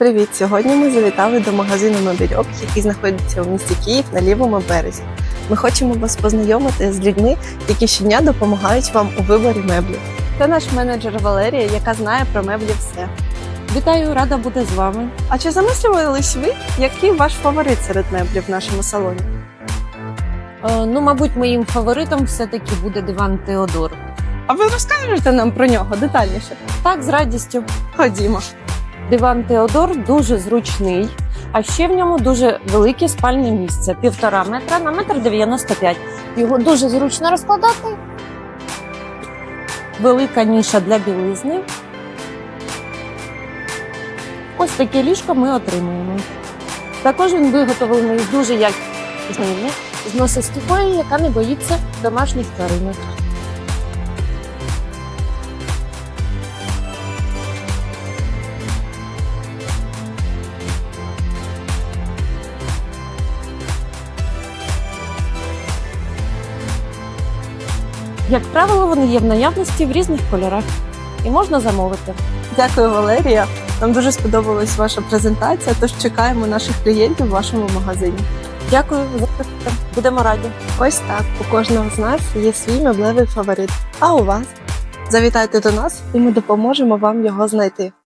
Привіт! Сьогодні ми завітали до магазину Мебельок, який знаходиться у місті Київ на лівому березі. Ми хочемо вас познайомити з людьми, які щодня допомагають вам у виборі меблів. Це наш менеджер Валерія, яка знає про меблі все. Вітаю, рада бути з вами. А чи замислювались ви, який ваш фаворит серед меблів в нашому салоні? Е, ну, мабуть, моїм фаворитом все-таки буде диван Теодор. А ви розкажете нам про нього детальніше? Так, з радістю. Ходімо. Диван Теодор дуже зручний, а ще в ньому дуже велике спальне місце півтора метра на метр дев'яносто п'ять. Його дуже зручно розкладати. Велика ніша для білизни. Ось таке ліжко ми отримуємо. Також він виготовлений з дуже якісної зносостійкої, яка не боїться домашніх тваринок. Як правило, вони є в наявності в різних кольорах і можна замовити. Дякую, Валерія. Нам дуже сподобалась ваша презентація, тож чекаємо наших клієнтів в вашому магазині. Дякую за запит. Будемо раді. Ось так, у кожного з нас є свій меблевий фаворит. А у вас? Завітайте до нас, і ми допоможемо вам його знайти.